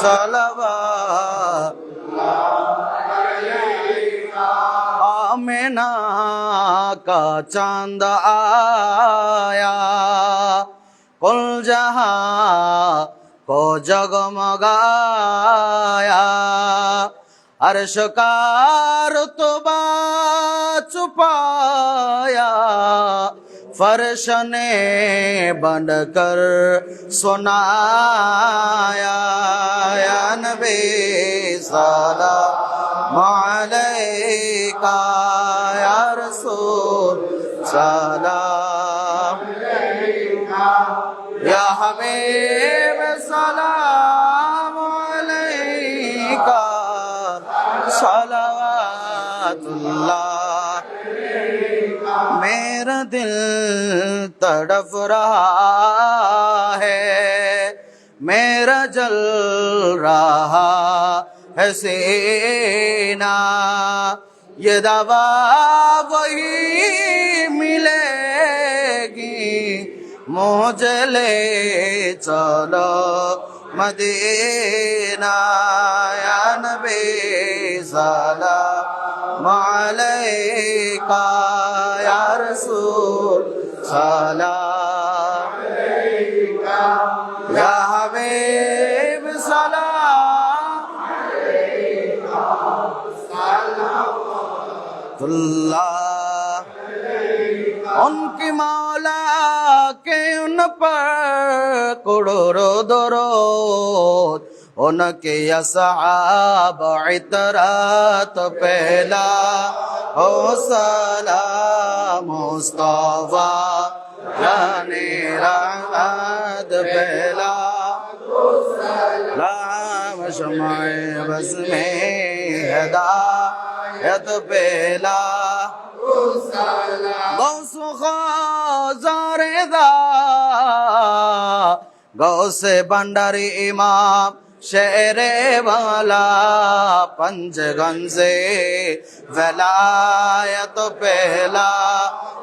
سلوا کا چاند آیا۔ کل جہاں کو جگمگایا۔ عرش کا رتبہ چھپایا۔ فرش نے بند کر سنایا۔ سلام علیکہ یا رسول، سلام. یا ہمیں سلام علیکہ صلوات اللہ میرا دل تڑف رہا ہے۔ میرا جل رہا ہے سینا۔ یہ دوا وہی ملے گی۔ موج لے چلو مدینہ۔ یا نبی سلام علیکہ۔ یا رسول سلام علیکہ۔ یا ہم کی مولا کے ان پر کروڑو درود ان کے اصحاب عطرات پہلا او سلام مصطفیٰ جانی رحمت پہلا رام شمع بس میں ہدایت এত পেলা গৌসুখরে দা। গৌসে ভান্ডারি ইমাম, শেরে বালা। পঞ্চগঞ্জে বেলায়ত পেলা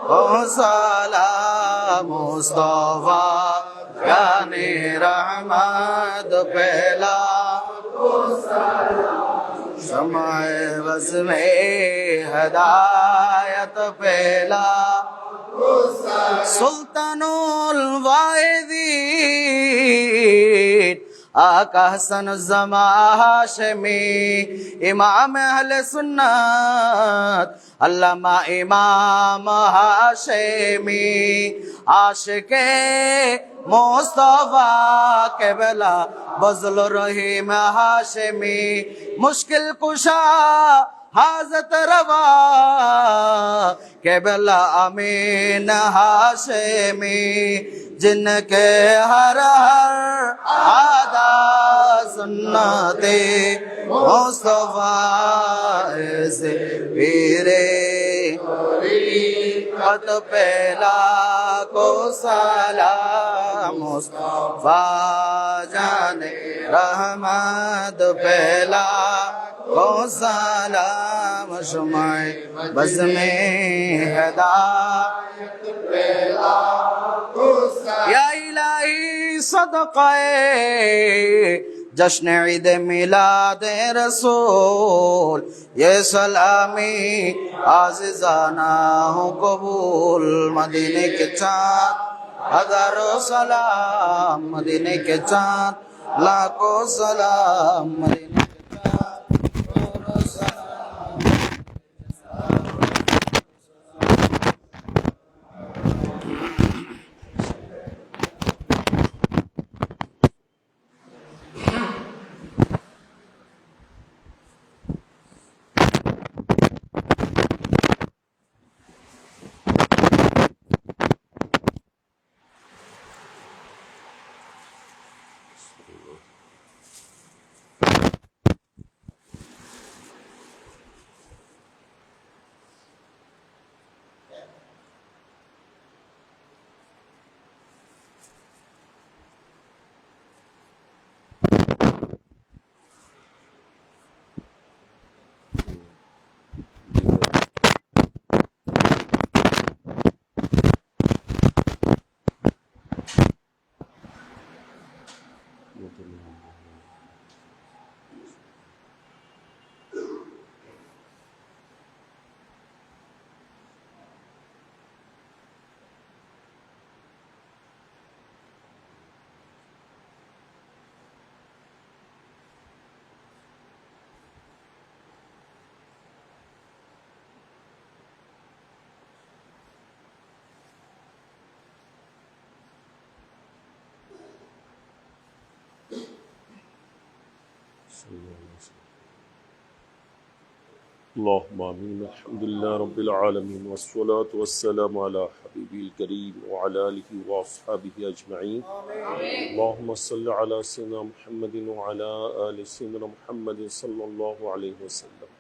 হোসালা মুস্তফা গানে রহমত পেলা হোসালা समय बस में हदायत पहला सुल्तानुल آقا حسن الزمان حاشمی امام اہل سنت، علامہ امام حاشمی عاشق مصطفیٰ کے بلا بزل رحیم حاشمی مشکل کشا হাজত রবা কেবলা আমিন হাশেমি জিনকে হর হর আদা সুন্নতে মুস্তফা সে বীরে। রহমত পেলা, কো সালাম মুস্তফা জানে, রহমত পেলা, কো সালাম সময় বস মে হদা। পেলা কো ইলাহি সদকায়ে जश्न ईद मिलाद रसूल ये सलामी आजिजाना हो कबूल मदीने के चाँद हजारों सलाम मदीने के चाँद लाखों सलाम मदीने اللهم آمين. الحمد لله رب العالمين والصلاة والسلام على حبيبه الكريم وعلى آله وأصحابه أجمعين. اللهم صل على سيدنا محمد وعلى آل سيدنا محمد صلى الله عليه وسلم.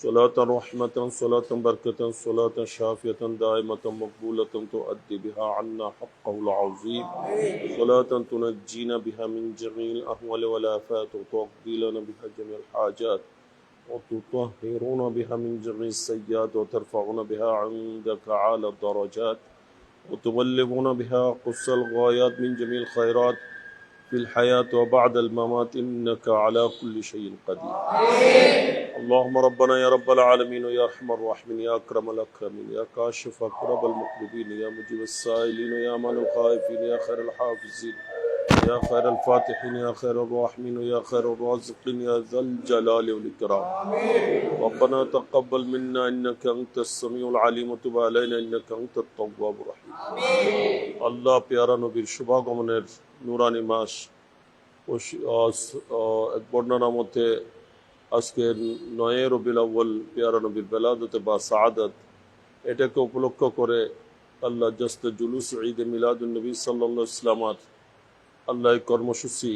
صلاة رحمة، صلاة بركة، صلاة شافية، دائمة مقبولة تؤدي بها عنا حقه العظيم. صلاة تنجينا بها من جميع الأهوال والآفات وتقضي لنا بها جميع الحاجات وتطهرون بها من جميع السيئات وترفعون بها عندك أعلى الدرجات وتبلغون بها قص الغايات من جميع الخيرات في الحياة وبعد الممات إنك على كل شيء قدير. اللهم ربنا يا رب العالمين يا أرحم الراحمين يا أكرم الأكرمين يا كاشف أكرم المقلوبين يا مجيب السائلين يا من الخائفين يا خير الحافظين يا خير الفاتحين يا خير الراحمين يا خير الرازقين يا ذا الجلال والإكرام. ربنا تقبل منا إنك أنت السميع العليم وتب علينا إنك أنت التواب الرحيم. الله بيارانو بير شبہ گمنر নুরানি মাস এক বর্ণনা মতে আজকে নয় রবিল আউ্বল পেয়ারা নবীর বেলাদতে বা সাআদত এটাকে উপলক্ষ করে আল্লাহ জস্ত জুলুস ঈদ মিলাদুল নবী সাল্লা ইসলামার আল্লাহ কর্মসূচি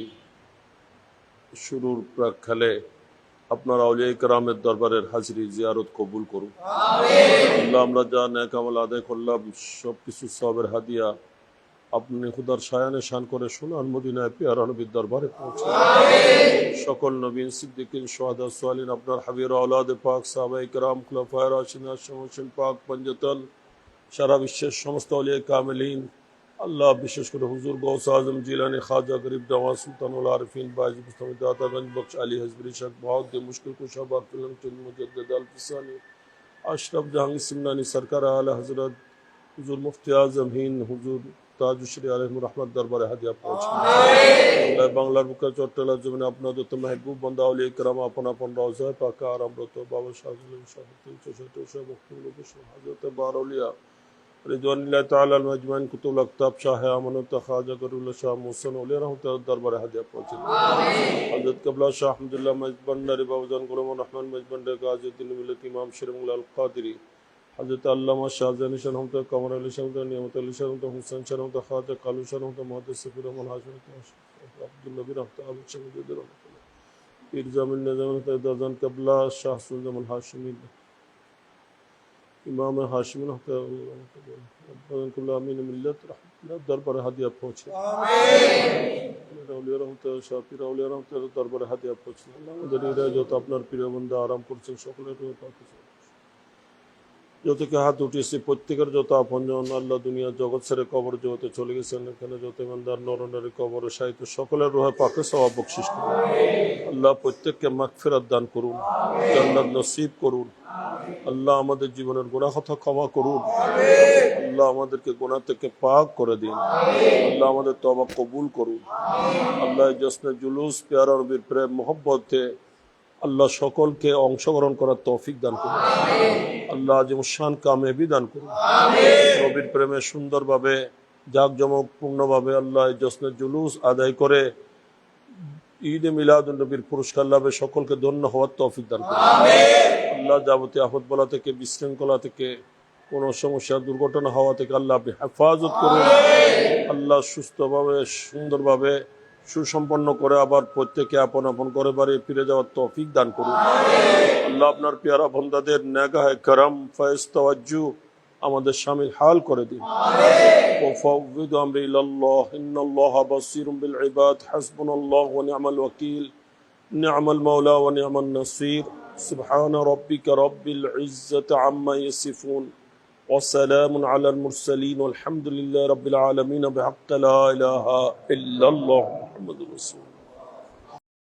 শুরুর প্রাককালে আপনার আউলিয়া ইকরামের দরবারের হাজিরি জিয়ারত কবুল করুন। আল্লাহ আমরা যা ন্যাক আমল আদায় করলাম সব কিছু সবের হাদিয়া আপনি খুদার সায়ানে শান করে সোনার মদিনায় পেয়ারা নবীর দরবারে পৌঁছে। সকল নবীন সিদ্দিকিন সোহাদা সোয়ালিন আপনার হাবির আউলাদ পাক সাবাই রাম খুলাফায় রাশিনা শামসিন পাক পঞ্জতন সারা বিশ্বের সমস্ত আলিয়া কামেলিন। اللہ بشش کر حضور غوث اعظم جیلان خواجہ غریب نواز سلطان العارفین باجی مصطفی داتا گنج بخش علی حضبری شک بہت دے مشکل کشا باقلم چند مجدد الفسانی اشرف جہانگیر سمنانی سرکار اعلی حضرت حضور مفتی اعظم ہند حضور তাজুশ্রী আলহমুর রহমত দরবারে হাদিয়া পৌঁছে বাংলার বুকে চট্টলা জমিনে আপনাদের তো মেহবুব বন্দা আলী ইকরাম আপন আপন রওজায় পাকা আরামরত বাবা শাহজুল শাহ তিনশো সতেরোশো হাজরত বারলিয়া রিদওয়ানিল্লাহ তাআলা আল মাজমাইন কুতুল আকতাব শাহ আমানত খাজা গরুল্লাহ শাহ মুহসিন ওলি রহমতুল্লাহ দরবারে হাদিয়া পৌঁছে হযরত কবলা শাহ আহমদুল্লাহ মজবন্ডারি বাবুজান গোলাম রহমান মজবন্ডে গাজীউদ্দিন মিল্লাত ইমাম শিরমুল আল কাদরি হযরত আল্লামা শাহজাহান শাহ রহমত কমর আলী শাহ রহমত নিয়ামত আলী শাহ রহমত হুসেন শাহ রহমত খাজা কালু শাহ রহমত মুহাদ্দিস সফির রহমান নিজাম দাজান কবলা শাহ সুলজামান হাশিমি, ইমাম হাশিম রহমতুল্লাহ আমিন মিল্লাত রহমতুল্লাহ, দরবারে হাদিয়া পৌঁছে। রহমত দরবারে হাদিয়া পৌঁছে। আল্লাহ আমাদের আপনার প্রিয় বন্ধু আরাম করছেন, সকলের। যতকে হাত উঠিয়েছে, প্রত্যেকের যত আপনজন আল্লাহ দুনিয়া জগৎ ছেড়ে কবর জগতে চলে গেছেন, এখানে যত ইমানদার, নরনারী, কবর সাহিত্য সকলের রোহে পাকে সবাব বকশিস করুন। আল্লাহ প্রত্যেককে মাগফিরাত দান করুন, জান্নাত নসিব করুন। আল্লাহ আমাদের জীবনের গোনা কথা ক্ষমা করুন। আল্লাহ আমাদেরকে গোনা থেকে পাক করে দিন। আল্লাহ আমাদের তবা কবুল করুন। আল্লাহ জসনে জুলুস, পেয়ার রবির প্রেম, মোহব্বতে আল্লাহ সকলকে অংশগ্রহণ করার তৌফিক দান করুন। আল্লাহ আজিমুসান কামেবি দান করুন। নবীর প্রেমে সুন্দরভাবে জাঁকজমক পূর্ণভাবে আল্লাহ জশ্নের জুলুস আদায় করে ঈদে মিলাদ নবীর পুরস্কার লাভে সকলকে ধন্য হওয়ার তৌফিক দান করুন। আল্লাহ যাবতীয় আফত বলা থেকে, বিশৃঙ্খলা থেকে, কোনো সমস্যা, দুর্ঘটনা হওয়া থেকে আল্লাহ হেফাজত করুন। আল্লাহ সুস্থভাবে, সুন্দরভাবে সুসম্পন্ন করে আবার প্রত্যেকে আপন আপন করে বাড়ি ফিরে যাওয়ার তৌফিক দান করুন আল্লাহ আপনার পেয়ারা বন্দাদের নেগাহে করম ফয়েজ তওয়াজ্জু আমাদের স্বামীর হাল করে দিন وفوض أمري إلى الله إن الله بصير بالعباد حسبنا الله ونعم الوكيل نعم المولى ونعم النصير سبحان ربك رب العزة عما يصفون وسلام على المرسلين والحمد لله رب العالمين بحق لا إله إلا الله محمد رسول